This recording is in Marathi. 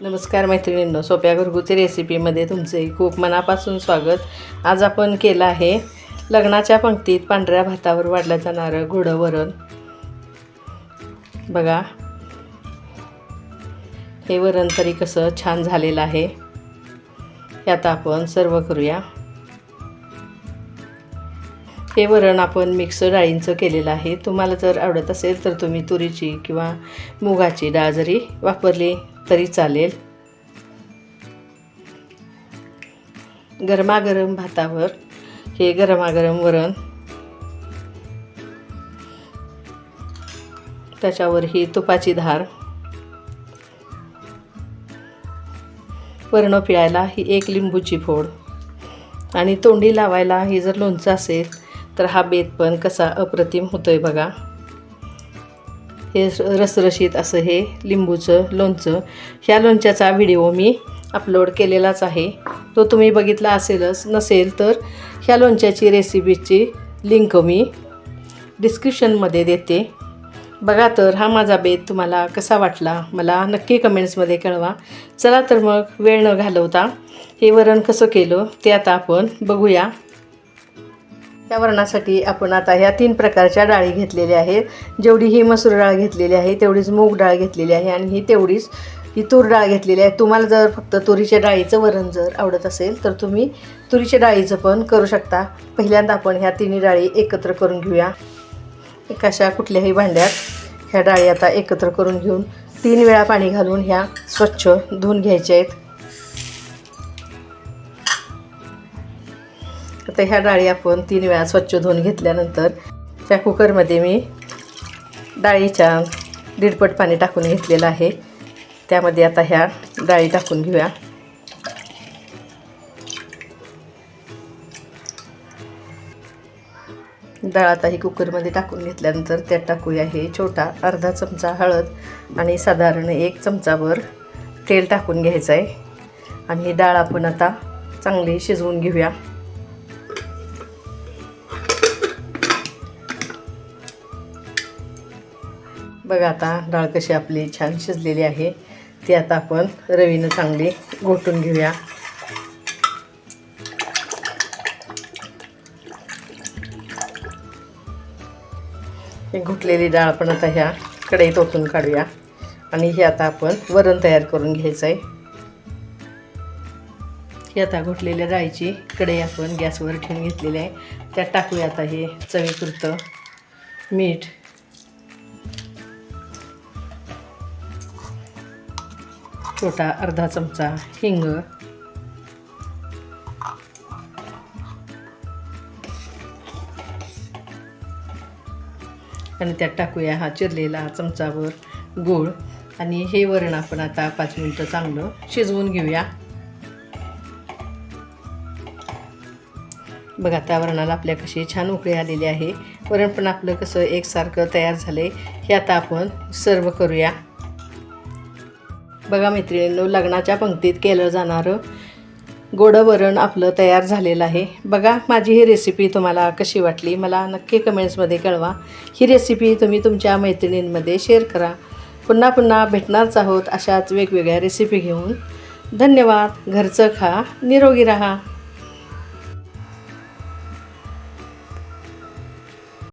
नमस्कार मैत्रिणींनो सोप्या घरगुती रेसिपीमध्ये तुमचे खूप मनापासून स्वागत. आज आपण केलं आहे लग्नाच्या पंक्तीत पांढऱ्या भातावर वाढलं जाणारं घोडं वरण. बघा हे वरण तरी कसं छान झालेलं आहे. हे आता आपण सर्व करूया. हे वरण आपण मिक्स डाळींचं केलेलं आहे. तुम्हाला जर आवडत असेल तर तुम्ही तुरीची किंवा मुगाची डाळ जरी वापरली तरी चालेल. गरमागरम भातावर हे गरमागरम वरण. त्याच्यावर ही तुपाची धार. वर्ण पिळायला ही एक लिंबूची फोड. आणि तोंडी लावायला ही जर लोणचं असेल तर हा बेत पण कसा अप्रतिम होतोय बघा. हे रसरशीत असं हे लिंबूचं लोणचं ह्या लोणच्याचा व्हिडिओ मी अपलोड केलेलाच आहे. तो तुम्ही बघितला असेलच नसेल तर ह्या लोणच्याची रेसिपीची लिंक मी डिस्क्रिप्शनमध्ये देते. बघा तर हा माझा बेत तुम्हाला कसा वाटला मला नक्की कमेंट्समध्ये कळवा. चला तर मग वेळ न घालवता हे वरण कसं केलं ते आता आपण बघूया. त्या वरणासाठी आपण आता ह्या तीन प्रकारच्या डाळी घेतलेल्या आहेत. जेवढी ही मसूर डाळ घेतलेली आहे तेवढीच मूग डाळ घेतलेली आहे आणि ही तेवढीच ही तूर डाळ घेतलेली आहे. तुम्हाला जर फक्त तुरीच्या डाळीचं वरण जर आवडत असेल तर तुम्ही तुरीच्या डाळीचं पण करू शकता. पहिल्यांदा आपण ह्या तिन्ही डाळी एकत्र करून घेऊया. एक अशा कुठल्याही भांड्यात ह्या डाळी आता एकत्र करून घेऊन तीन वेळा पाणी घालून ह्या स्वच्छ धुवून घ्यायच्या आहेत. तर ह्या डाळी आपण तीन वेळा स्वच्छ धुवून घेतल्यानंतर त्या कुकरमध्ये मी डाळीच्या दीडपट पाणी टाकून घेतलेलं आहे. त्यामध्ये आता ह्या डाळी टाकून घेऊया. डाळ आता ही कुकरमध्ये टाकून घेतल्यानंतर त्यात टाकूया हे छोटा अर्धा चमचा हळद आणि साधारण एक चमचाभर तेल टाकून घ्यायचं आहे आणि ही डाळ आपण आता चांगली शिजवून घेऊया. बघा आता डाळ कशी आपली छान शिजलेली आहे. ती आता आपण रवीनं चांगली घोटून घेऊया. हे घुटलेली डाळ आपण आता ह्या कढईत ओतून काढूया. आणि हे आता आपण वरण तयार करून घ्यायचं आहे ही आता घुटलेल्या डाळीची कढई आपण गॅसवर ठेवून घेतलेली आहे. त्यात टाकूया आता हे चवीपुरतं मीठ. छोटा अर्धा चमचा हिंग. आणि त्यात टाकूया हा चिरलेला चमचावर गूळ. आणि हे वरण आपण आता पाच मिनटं चांगलं शिजवून घेऊया. बघा त्या वरणाला आपल्या कशी छान उकळी आलेली आहे. वरण पण आपलं कसं एकसारखं तयार झालं आहे हे आता आपण सर्व करूया. बघा मैत्रिणींनो लग्नाच्या पंक्तीत केलं जाणारं गोडं वरण आपलं तयार झालेलं आहे. बघा माझी ही रेसिपी तुम्हाला कशी वाटली? मला नक्की कमेंट्समध्ये कळवा. ही रेसिपी तुम्ही तुमच्या मैत्रिणींमध्ये शेअर करा. पुन्हा पुन्हा भेटणारच आहोत अशाच वेगवेगळ्या रेसिपी घेऊन. धन्यवाद. घरचं खा. निरोगी राहा.